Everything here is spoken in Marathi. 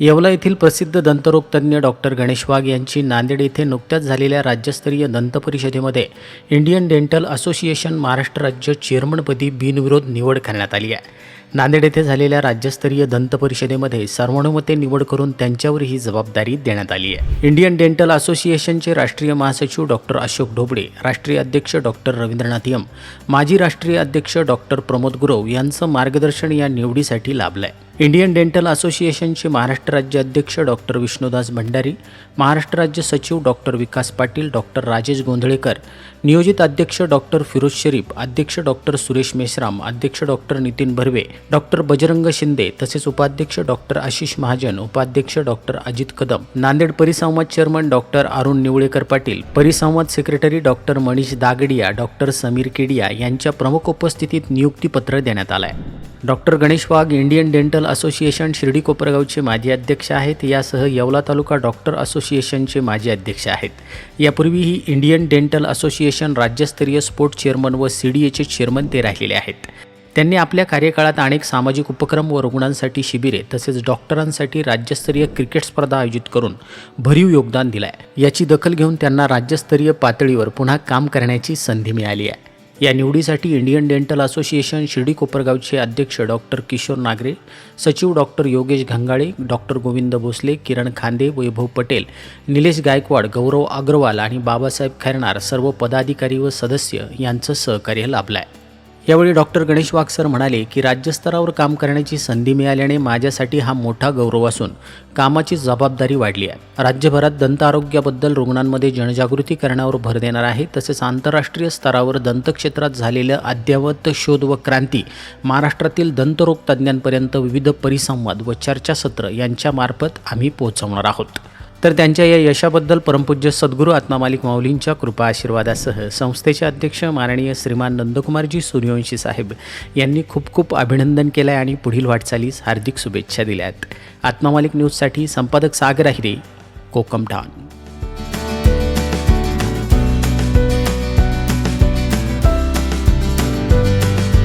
येवला येथील प्रसिद्ध दंतरोगतज्ञ डॉक्टर गणेश वाघ यांची नांदेड येथे नुकत्याच झालेल्या राज्यस्तरीय दंत परिषदेमध्ये इंडियन डेंटल असोसिएशन महाराष्ट्र राज्य चेअरमनपदी बिनविरोध निवड करण्यात आली आहे. नांदेड येथे झालेल्या राज्यस्तरीय दंत परिषदेमध्ये सर्वानुमते निवड करून त्यांच्यावर ही जबाबदारी देण्यात आली आहे. इंडियन डेंटल असोसिएशनचे राष्ट्रीय महासचिव डॉक्टर अशोक ढोबळे राष्ट्रीय अध्यक्ष डॉक्टर रवींद्रनाथ यम माजी राष्ट्रीय अध्यक्ष डॉक्टर प्रमोद गुरव यांचं मार्गदर्शन या निवडीसाठी लाभलं आहे इंडियन डेंटल असोसिएशनचे महाराष्ट्र राज्य अध्यक्ष डॉक्टर विष्णुदास भंडारी महाराष्ट्र राज्य सचिव डॉक्टर विकास पाटील डॉक्टर राजेश गोंधळेकर नियोजित अध्यक्ष डॉक्टर फिरोज शरीफ अध्यक्ष डॉक्टर सुरेश मेश्राम अध्यक्ष डॉक्टर नितीन भरवे डॉक्टर बजरंग शिंदे तसेच उपाध्यक्ष डॉक्टर आशिष महाजन उपाध्यक्ष डॉक्टर अजित कदम नांदेड परिसंवाद चेअरमन डॉक्टर अरुण निवळेकर पाटील परिसंवाद secretary doctor Manish Dagdia doctor Sameer Kedia यांच्या प्रमुख उपस्थितीत नियुक्तीपत्र देण्यात आलं आहे doctor Ganesh Wagh Indian dental association Shirdi कोपरगावचे माजी अध्यक्ष आहेत. यासह येवला तालुका डॉक्टर असोसिएशनचे माजी अध्यक्ष आहेत. यापूर्वीही इंडियन डेंटल असोसिएशन राज्यस्तरीय स्पोर्ट चेअरमन व सी डी एचे चेअरमन ते राहिलेले आहेत. त्यांनी आपल्या कार्यकाळात अनेक सामाजिक उपक्रम व रुग्णांसाठी शिबिरे तसेच डॉक्टरांसाठी राज्यस्तरीय क्रिकेट स्पर्धा आयोजित करून भरीव योगदान दिलं आहे याची दखल घेऊन त्यांना राज्यस्तरीय पातळीवर पुन्हा काम करण्याची संधी मिळाली आहे. या निवडीसाठी इंडियन डेंटल असोसिएशन शिर्डी कोपरगावचे अध्यक्ष डॉक्टर किशोर नागरे सचिव डॉक्टर योगेश घंगाळे डॉक्टर गोविंद भोसले किरण खांदे वैभव पटेल निलेश गायकवाड गौरव अग्रवाल आणि बाबासाहेब खैरनार सर्व पदाधिकारी व सदस्य यांचं सहकार्य लाभलं आहे यावेळी डॉक्टर गणेश वाघसर म्हणाले की राज्यस्तरावर काम करण्याची संधी मिळाल्याने माझ्यासाठी हा मोठा गौरव असून कामाची जबाबदारी वाढली आहे. राज्यभरात दंत आरोग्याबद्दल रुग्णांमध्ये जनजागृती करण्यावर भर देणार आहे तसेच आंतरराष्ट्रीय स्तरावर दंतक्षेत्रात झालेलं अद्ययावत शोध व क्रांती महाराष्ट्रातील दंतरोग तज्ज्ञांपर्यंत विविध परिसंवाद व चर्चासत्र यांच्यामार्फत आम्ही पोहोचवणार आहोत. तर त्यांच्या या यशाबद्दल परमपूज्य सद्गुरू आत्मामालिक माऊलींच्या कृपा आशीर्वादासह संस्थेचे अध्यक्ष माननीय श्रीमान नंदकुमारजी सूर्यवंशी साहेब यांनी खूप खूप अभिनंदन केलं आहे आणि पुढील वाटचालीस हार्दिक शुभेच्छा दिल्या आहेत आत्मामालिक न्यूजसाठी संपादक सागर आहिरे कोकमठाण